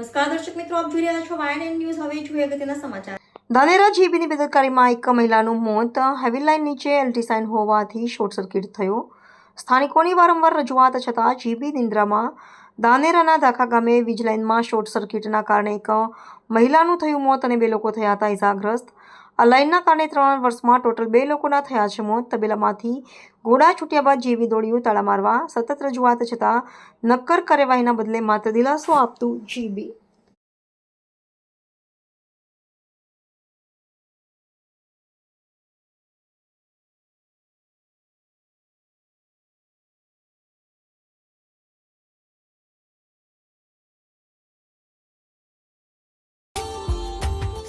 નમસ્કાર દર્શક મિત્રો, આપ જોઈ રહ્યા છો વાયન ન્યૂઝ હવે જોઈએ અગત્યના સમાચાર. ધાનેરા જીબીની બેદરકારીમાં એક મહિલાનું મોત. હેવી લાઇન નીચે એલટી સાઇન હોવાથી શોર્ટ સર્કિટ થયો. સ્થાનિકોની વારંવાર રજૂઆત છતાં જીબી નિંદ્રામાં દાનેરાના ધાખા ગામે વીજ લાઇનમાં શોર્ટ સર્કિટના કારણે એક મહિલાનું થયું મોત અને બે લોકો થયા હતા ઇજાગ્રસ્ત. આ લાઇનના કારણે ત્રણ વર્ષમાં ટોટલ બે લોકોના થયા છે મોત. તબેલામાંથી ઘોડા છૂટ્યા બાદ જીબી દોડ્યું, તાળા મારવા સતત રજૂઆત છતાં નક્કર કાર્યવાહીના બદલે માત્ર દિલાસો આપતું જીબી.